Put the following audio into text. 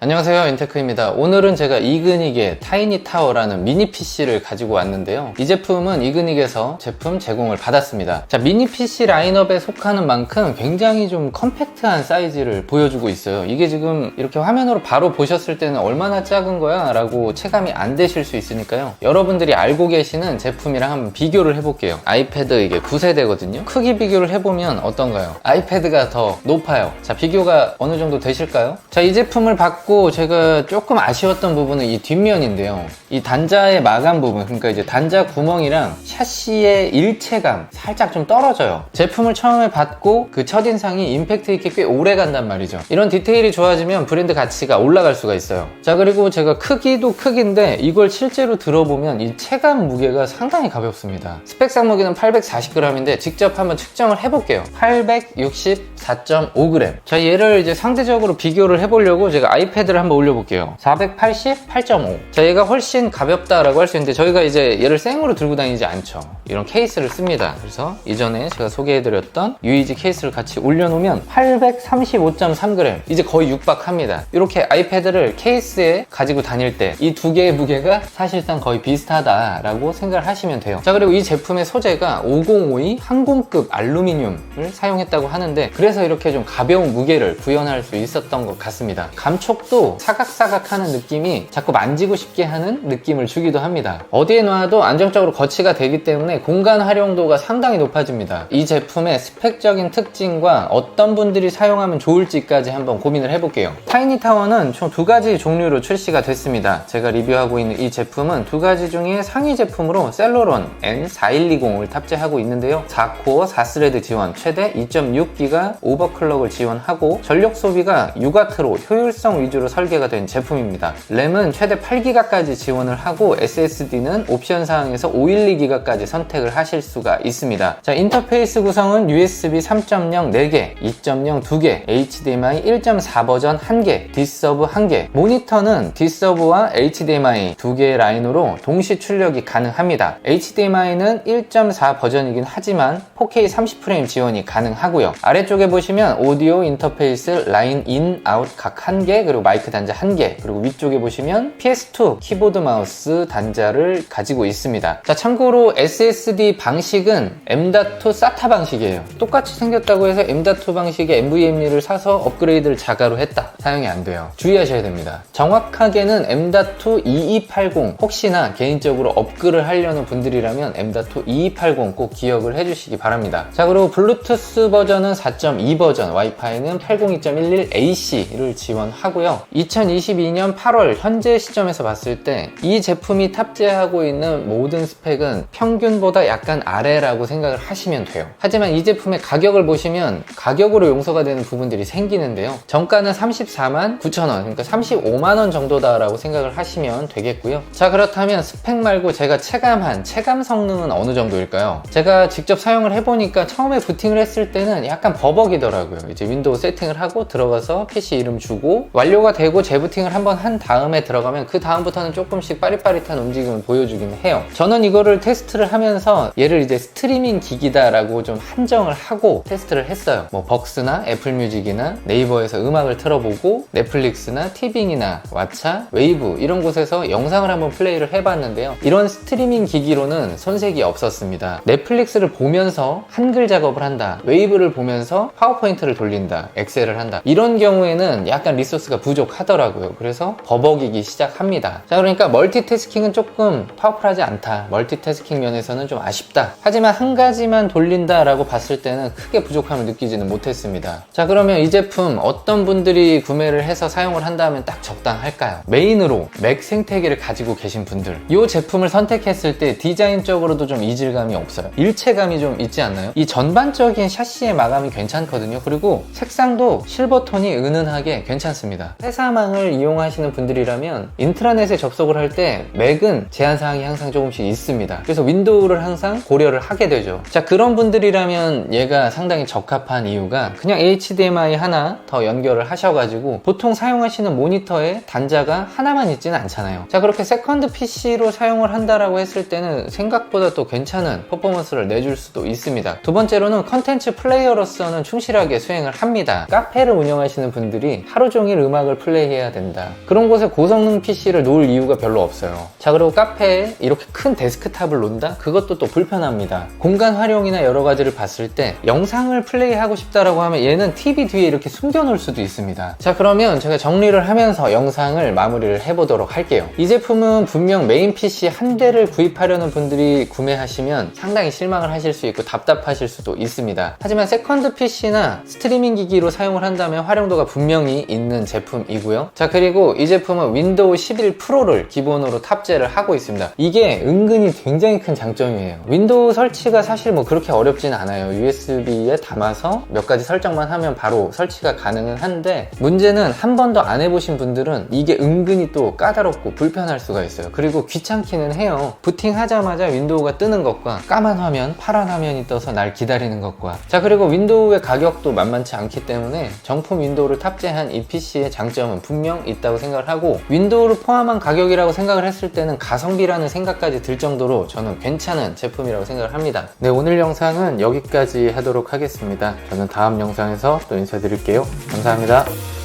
안녕하세요 인테크입니다. 오늘은 제가 이그닉의 타이니 타워라는 미니 PC를 가지고 왔는데요. 이 제품은 이그닉에서 제품 제공을 받았습니다. 자 미니 PC 라인업에 속하는 만큼 굉장히 좀 컴팩트한 사이즈를 보여주고 있어요. 이게 지금 이렇게 화면으로 바로 보셨을 때는 얼마나 작은 거야 라고 체감이 안 되실 수 있으니까요. 여러분들이 알고 계시는 제품이랑 한번 비교를 해볼게요. 아이패드 이게 9세대거든요. 크기 비교를 해보면 어떤가요? 아이패드가 더 높아요. 자 비교가 어느 정도 되실까요? 자 이 제품을 받고 제가 조금 아쉬웠던 부분은 이 뒷면인데요. 이 단자의 마감 부분 그러니까 이제 단자 구멍이랑 샤시의 일체감 살짝 좀 떨어져요. 제품을 처음에 받고 그 첫인상이 임팩트 있게 꽤 오래 간단 말이죠. 이런 디테일이 좋아지면 브랜드 가치가 올라갈 수가 있어요. 자 그리고 제가 크기도 크기인데 이걸 실제로 들어보면 이 체감 무게가 상당히 가볍습니다. 스펙상 무게는 840g인데 직접 한번 측정을 해볼게요. 864.5g 자 얘를 이제 상대적으로 비교를 해보려고 제가 아이패드 를 한번 올려볼게요. 488.5 자 얘가 훨씬 가볍다라고 할 수 있는데 저희가 이제 얘를 생으로 들고 다니지 않죠. 이런 케이스를 씁니다. 그래서 이전에 제가 소개해드렸던 UEG 케이스를 같이 올려놓으면 835.3g 이제 거의 육박합니다. 이렇게 아이패드를 케이스에 가지고 다닐 때 이 두 개의 무게가 사실상 거의 비슷하다라고 생각을 하시면 돼요. 자 그리고 이 제품의 소재가 5052 항공급 알루미늄을 사용했다고 하는데 그래서 이렇게 좀 가벼운 무게를 구현할 수 있었던 것 같습니다. 감촉 도 사각사각 하는 느낌이 자꾸 만지고 싶게 하는 느낌을 주기도 합니다. 어디에 놔도 안정적으로 거치가 되기 때문에 공간 활용도가 상당히 높아집니다. 이 제품의 스펙적인 특징과 어떤 분들이 사용하면 좋을지까지 한번 고민을 해볼게요. 타이니타워는 총 두 가지 종류로 출시가 됐습니다. 제가 리뷰하고 있는 이 제품은 두 가지 중에 상위 제품으로 셀로론 N4120을 탑재하고 있는데요. 4코어 4스레드 지원 최대 2.6기가 오버클럭을 지원하고 전력 소비가 6와트로 효율성 위주 로 설계가 된 제품입니다. 램은 최대 8기가까지 지원을 하고 SSD는 옵션 사항에서 512기가까지 선택을 하실 수가 있습니다. 자 인터페이스 구성은 USB 3.0 4개 2.0 2개 HDMI 1.4 버전 1개 D서브 1개. 모니터는 D서브와 HDMI 두 개의 라인으로 동시 출력이 가능합니다. HDMI는 1.4 버전이긴 하지만 4K 30프레임 지원이 가능하고요. 아래쪽에 보시면 오디오 인터페이스 라인 인, 아웃 각 1개 그리고 마이크 단자 1개 그리고 위쪽에 보시면 PS2 키보드 마우스 단자를 가지고 있습니다. 자 참고로 SSD 방식은 M.2 SATA 방식이에요. 똑같이 생겼다고 해서 M.2 방식의 NVMe를 사서 업그레이드를 자가로 했다. 사용이 안 돼요. 주의하셔야 됩니다. 정확하게는 M.2 2280 혹시나 개인적으로 업글을 하려는 분들이라면 M.2 2280 꼭 기억을 해주시기 바랍니다. 자 그리고 블루투스 버전은 4.2 버전 와이파이는 802.11AC를 지원하고요 2022년 8월 현재 시점에서 봤을 때 이 제품이 탑재하고 있는 모든 스펙은 평균보다 약간 아래라고 생각을 하시면 돼요. 하지만 이 제품의 가격을 보시면 가격으로 용서가 되는 부분들이 생기는데요. 정가는 34만 9천원 그러니까 35만원 정도다라고 생각을 하시면 되겠고요. 자 그렇다면 스펙 말고 제가 체감한 체감 성능은 어느 정도일까요? 제가 직접 사용을 해보니까 처음에 부팅을 했을 때는 약간 버벅이더라고요. 이제 윈도우 세팅을 하고 들어가서 PC 이름 주고 완료 가 되고 재부팅을 한번 한 다음에 들어가면 그 다음부터는 조금씩 빠릿빠릿한 움직임을 보여주긴 해요. 저는 이거를 테스트를 하면서 얘를 이제 스트리밍 기기다라고 좀 한정을 하고 테스트를 했어요. 뭐 벅스나 애플뮤직이나 네이버에서 음악을 틀어보고 넷플릭스나 티빙이나 왓챠, 웨이브 이런 곳에서 영상을 한번 플레이를 해봤는데요. 이런 스트리밍 기기로는 손색이 없었습니다. 넷플릭스를 보면서 한글 작업을 한다 웨이브를 보면서 파워포인트를 돌린다 엑셀을 한다. 이런 경우에는 약간 리소스가 부족하더라고요. 그래서 버벅이기 시작합니다. 자 그러니까 멀티태스킹은 조금 파워풀하지 않다. 멀티태스킹 면에서는 좀 아쉽다. 하지만 한 가지만 돌린다 라고 봤을 때는 크게 부족함을 느끼지는 못했습니다. 자 그러면 이 제품 어떤 분들이 구매를 해서 사용을 한다면 딱 적당할까요? 메인으로 맥 생태계를 가지고 계신 분들. 이 제품을 선택했을 때 디자인적으로도 좀 이질감이 없어요. 일체감이 좀 있지 않나요? 이 전반적인 샤시의 마감이 괜찮거든요. 그리고 색상도 실버톤이 은은하게 괜찮습니다 회사망을 이용하시는 분들이라면 인트라넷에 접속을 할 때 맥은 제한 사항이 항상 조금씩 있습니다. 그래서 윈도우를 항상 고려를 하게 되죠. 자 그런 분들이라면 얘가 상당히 적합한 이유가 그냥 HDMI 하나 더 연결을 하셔가지고 보통 사용하시는 모니터에 단자가 하나만 있지는 않잖아요. 자 그렇게 세컨드 PC로 사용을 한다라고 했을 때는 생각보다 또 괜찮은 퍼포먼스를 내줄 수도 있습니다. 두 번째로는 컨텐츠 플레이어로서는 충실하게 수행을 합니다. 카페를 운영하시는 분들이 하루 종일 음악을 음악을 플레이해야 된다. 그런 곳에 고성능 PC를 놓을 이유가 별로 없어요. 자, 그리고 카페에 이렇게 큰 데스크탑을 놓는다? 그것도 또 불편합니다. 공간 활용이나 여러 가지를 봤을 때 영상을 플레이하고 싶다라고 하면 얘는 TV 뒤에 이렇게 숨겨놓을 수도 있습니다. 자, 그러면 제가 정리를 하면서 영상을 마무리를 해보도록 할게요. 이 제품은 분명 메인 PC 한 대를 구입하려는 분들이 구매하시면 상당히 실망을 하실 수 있고 답답하실 수도 있습니다. 하지만 세컨드 PC나 스트리밍 기기로 사용을 한다면 활용도가 분명히 있는 제품 이고요. 자, 그리고 이 제품은 윈도우 11 프로를 기본으로 탑재를 하고 있습니다. 이게 은근히 굉장히 큰 장점이에요. 윈도우 설치가 사실 뭐 그렇게 어렵진 않아요. USB에 담아서 몇 가지 설정만 하면 바로 설치가 가능은 한데 문제는 한 번도 안 해보신 분들은 이게 은근히 또 까다롭고 불편할 수가 있어요. 그리고 귀찮기는 해요. 부팅하자마자 윈도우가 뜨는 것과 까만 화면, 파란 화면이 떠서 날 기다리는 것과 자 그리고 윈도우의 가격도 만만치 않기 때문에 정품 윈도우를 탑재한 이 PC의 장점은 분명 있다고 생각을 하고 윈도우를 포함한 가격이라고 생각을 했을 때는 가성비라는 생각까지 들 정도로 저는 괜찮은 제품이라고 생각을 합니다. 네 오늘 영상은 여기까지 하도록 하겠습니다. 저는 다음 영상에서 또 인사드릴게요. 감사합니다.